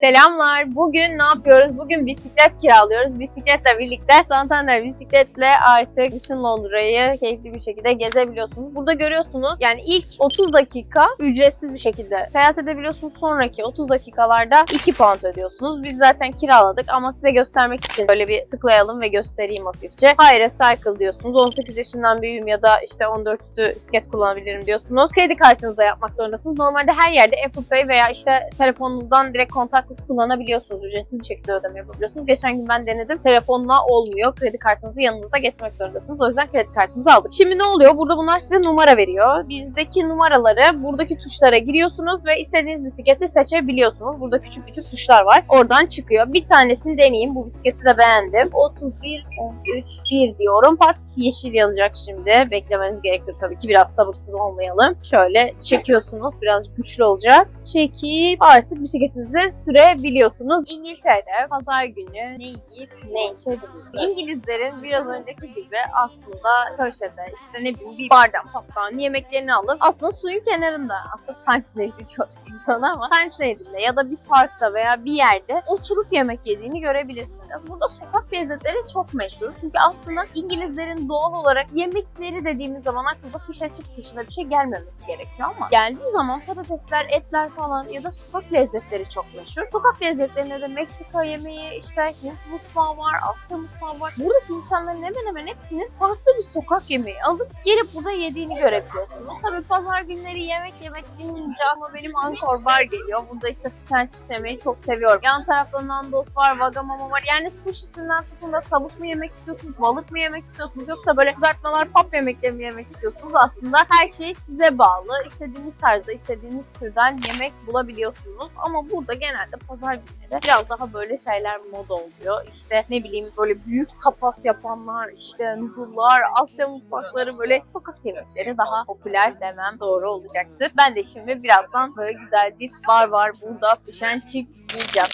Selamlar. Bugün ne yapıyoruz? Bugün bisiklet kiralıyoruz. Bisikletle birlikte Santander bisikletle artık bütün Londra'yı keyifli bir şekilde gezebiliyorsunuz. Burada görüyorsunuz yani ilk 30 dakika ücretsiz bir şekilde seyahat edebiliyorsunuz. Sonraki 30 dakikalarda 2 pound ödüyorsunuz. Biz zaten kiraladık ama size göstermek için böyle bir tıklayalım ve göstereyim hafifçe. Hayır Cycle diyorsunuz. 18 yaşından büyüğüm ya da işte 14 üstü bisiklet kullanabilirim diyorsunuz. Kredi kartınızla yapmak zorundasınız. Normalde her yerde Apple Pay veya işte telefonunuzdan direkt kontakless kullanabiliyorsunuz. Ücretsiz bir şekilde ödeme yapabiliyorsunuz. Geçen gün ben denedim. Telefonla olmuyor. Kredi kartınızı yanınızda getirmek zorundasınız. O yüzden kredi kartımızı aldık. Şimdi ne oluyor? Burada bunlar size numara veriyor. Bizdeki numaraları buradaki tuşlara giriyorsunuz ve istediğiniz bisikleti seçebiliyorsunuz. Burada küçük küçük tuşlar var. Oradan çıkıyor. Bir tanesini deneyeyim. Bu bisikleti de beğendim. 31, 13, 1 diyorum. Pat yeşil yanacak şimdi. Beklemeniz gerekiyor tabii ki. Biraz sabırsız olmayalım. Şöyle çekiyorsunuz. Biraz güçlü olacağız. Çekip artık bisikletinizi sürebiliyorsunuz. İngiltere'de pazar günü ne yiyip ne içebilirsiniz. İngilizlerin biraz önceki gibi aslında köşede işte ne bileyim bir bardan paptan yemeklerini alıp aslında suyun kenarında aslında Times Nehri diyoruz biz ona ama Times Nehri'nde ya da bir parkta veya bir yerde oturup yemek yediğini görebilirsiniz. Burada sokak lezzetleri çok meşhur. Çünkü aslında İngilizlerin doğal olarak yemekleri dediğimiz zaman aklınıza fish and chips dışında bir şey gelmemesi gerekiyor ama geldiği zaman patatesler, etler falan ya da sokak lezzetleri çok meşhur. Sokak lezzetlerinde de Meksika yemeği, işte Hint mutfağı var, Asya mutfağı var. Buradaki insanların hemen hemen hepsinin farklı bir sokak yemeği alıp gelip burada yediğini görebiliyorsunuz. Tabii pazar günleri yemek yemek deyince ama benim Angkor Bar geliyor. Burada işte fish chips yemeyi çok seviyorum. Yan tarafta Nandos var, Wagamama var. Yani sushisinden tutun da tavuk mu yemek istiyorsunuz, balık mı yemek istiyorsunuz yoksa böyle kızartmalar, pop yemekleri mi yemek istiyorsunuz? Aslında her şey size bağlı. İstediğiniz tarzda, istediğiniz türden yemek bulabiliyorsunuz. Ama burada genelde pazar günleri biraz daha böyle şeyler moda oluyor. İşte ne bileyim böyle büyük tapas yapanlar, işte noodle'lar, Asya mutfakları böyle sokak yemekleri daha popüler demem doğru olacaktır. Ben de şimdi birazdan böyle güzel bir bar var burada fish and chips yiyeceğim.